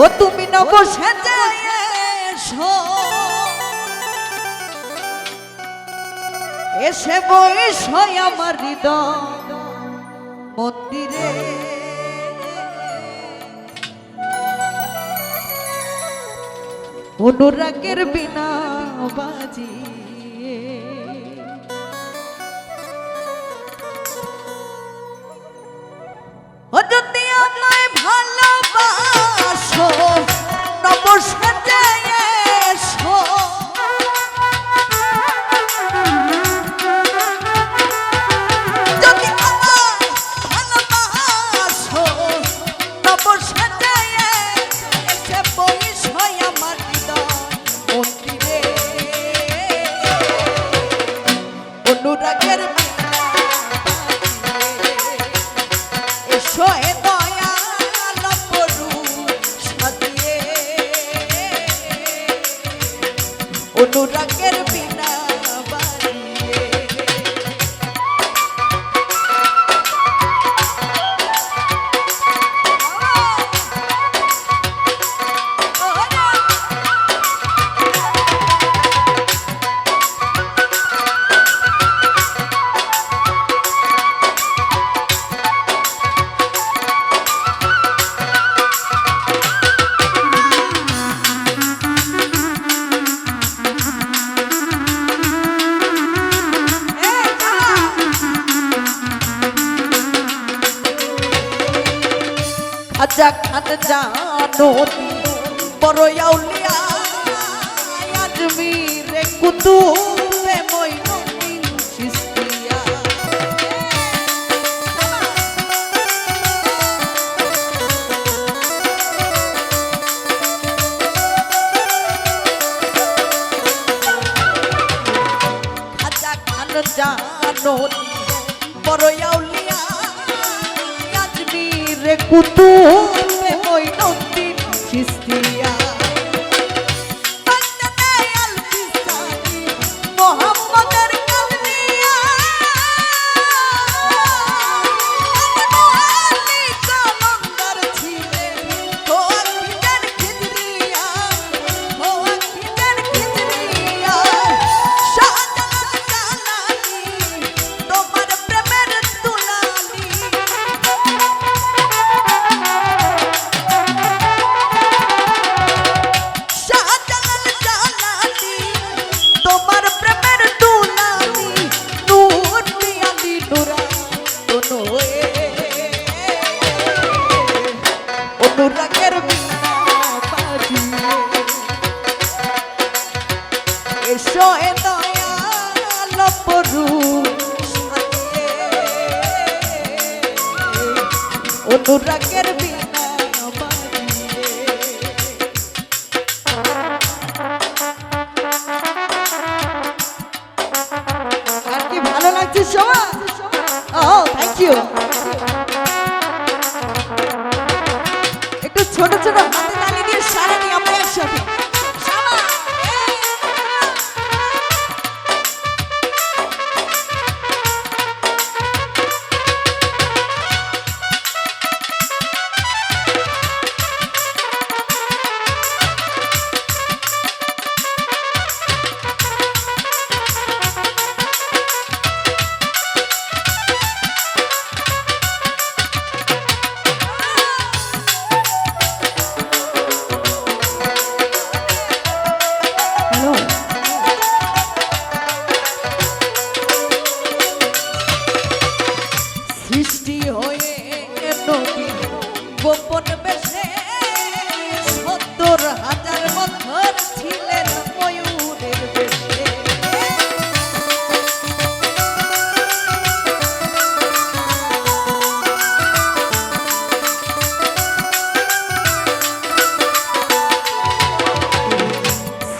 ও তুমি নব সেজে এসো। এসে বইসই আমার হৃদয় মন্দিরে। অনুরাগের বিনা বাজি খাজা খান জানো বড় আউলিয়া আজমি রে কুতুব পরু অনুরাগের বি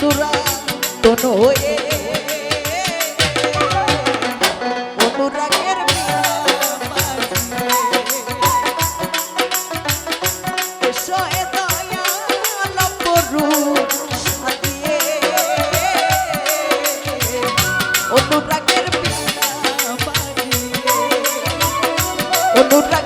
চূড়া তনু হয়ে অনুরাগের অনুরাগ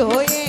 হয়ে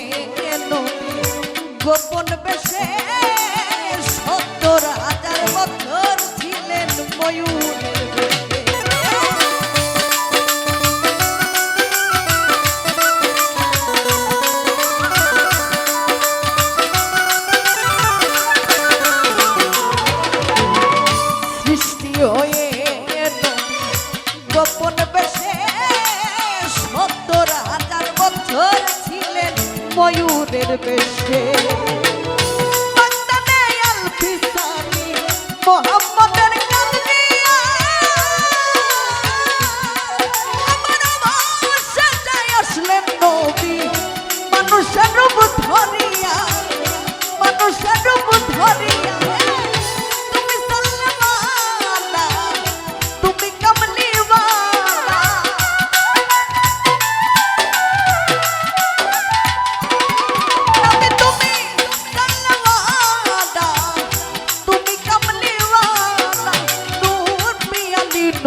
মিয়ালি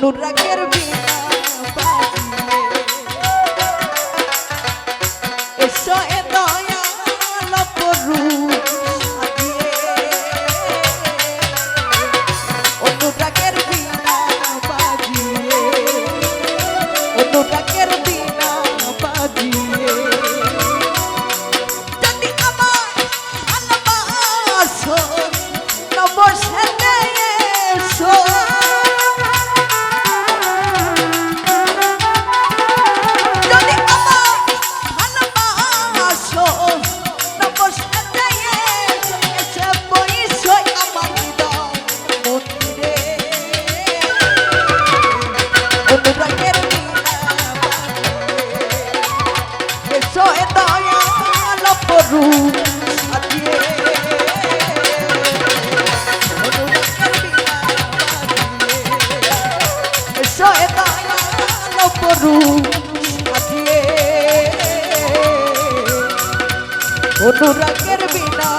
নুরা করু সাজিয়ে অনুরাগের বিনা